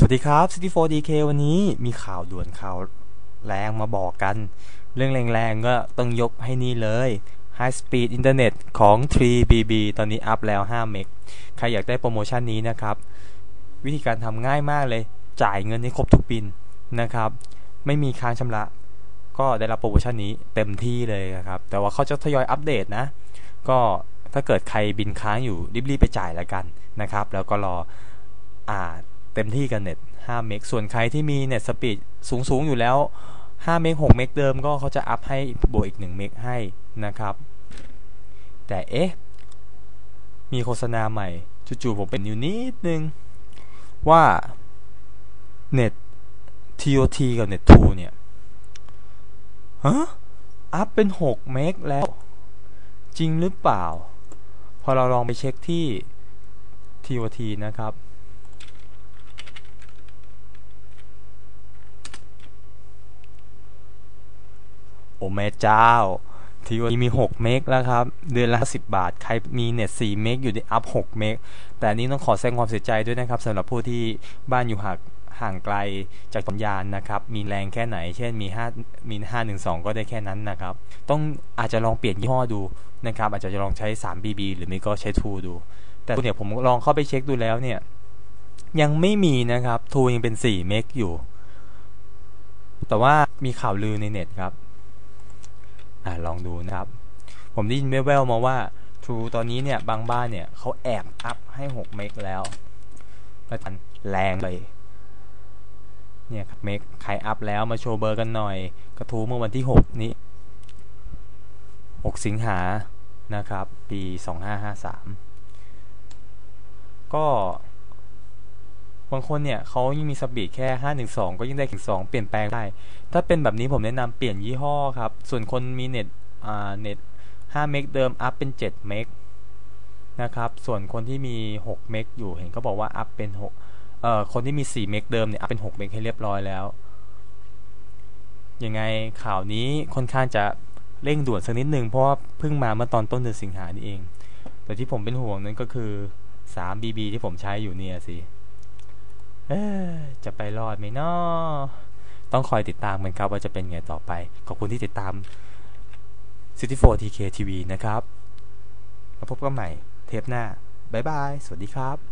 สวัสดีครับ City 4 DK วันนี้มีข่าวด่วนข่าวแรงมาบอกกัน เรื่องแรงๆก็ต้องยกให้นี่เลย High Speed Internet ของ 3BB ตอนนี้อัพแล้ว 5 เมก ใครอยากได้โปรโมชั่นนี้นะครับ วิธีการทำง่ายมากเลย จ่ายเงินให้ครบทุกบินนะครับ ไม่มีค้างชำระ ก็ได้รับโปรโมชั่นนี้เต็มที่เลยนะครับ แต่ว่าเขาจะทยอยอัปเดตนะ ก็ถ้าเกิดใครบินค้างอยู่รีบๆไปจ่ายแล้วกันนะครับ แล้วก็รออ่า เต็มที่กันเน็ต5เมกส่วนใครที่มีเน็ตสปีดสูงๆ อยู่แล้ว5เมก6เมกเดิมก็เขาจะอัพให้บวกอีก1เมกให้นะครับ แต่เอ๊ะ มีโฆษณาใหม่จู่ๆผมเป็นอยู่นิดนึง ว่าเน็ต TOT กับเน็ต2เนี่ยฮะอัพเป็น 6 เมกแล้ว จริงหรือเปล่า พอเราลองไปเช็คที่ TOT นะครับ แม่เจ้า ทีวีมี 6 เมกแล้วครับ เดือนละ 10 บาท ใครมีเน็ต 4 เมกอยู่ในอัพ 6 เมก แต่นี้ต้องขอแสดงความเสียใจด้วยนะครับสำหรับผู้ที่บ้านอยู่ห่างห่างไกลจากสัญญาณนะครับ มีแรงแค่ไหน เช่นมี5มี512 ก็ได้แค่นั้นนะครับ ต้องอาจจะลองเปลี่ยนยี่ห้อดูนะครับ อาจจะลองใช้ 3BB หรือไม่ก็ใช้2ดู แต่เนี่ยผมลองเข้าไปเช็คดูแล้วเนี่ย ยังไม่มีนะครับ2ยังเป็น 4 เมกอยู่ แต่ว่ามีข่าวลือในเน็ตครับ อ่าลองดูนะครับ ผมได้ยินแว่วๆมาว่า True ตอนนี้เนี่ยบางบ้านเนี่ยเขาแอบอัพให้ 6 เมกแล้วแล้วกันแรงเลยเนี่ยเมกใครอัพแล้วมาโชว์เบอร์กันหน่อย กระทู้เมื่อวันที่ 6 นี้ 6 สิงหานะครับ ปี 2553 ก็ บางคนเนี่ยเขายังมีสปีดแค่ 512 ก็ยังได้ถึง2เปลี่ยนแปลงได้ ถ้าเป็นแบบนี้ผมแนะนำเปลี่ยนยี่ห้อครับ ส่วนคนมีเน็ตอ่าเน็ต5เมกเดิมอัพเป็น7เมกนะครับ ส่วนคนที่มี6เมกอยู่เห็นเขาบอกว่าอัพเป็น6เอ่อคนที่มี4เมกเดิมเนี่ยอัพเป็น6เมกให้เรียบร้อยแล้ว ยังไงข่าวนี้ค่อนข้างจะเร่งด่วนสักนิดหนึ่งเพราะว่าเพิ่งมาเมื่อตอนต้นเดือนสิงหานี่เอง แต่ที่ผมเป็นห่วงนั้นก็คือ 3BB ที่ผมใช้อยู่เนี่ยสิ จะไปรอดไหมนาะต้องคอยติดตามกันครับว่าจะเป็นไงต่อไป ขอบคุณที่ติดตาม City 4 TK TV นะครับแล้วพบกันใหม่เทปหน้า บ๊ายบาย สวัสดีครับ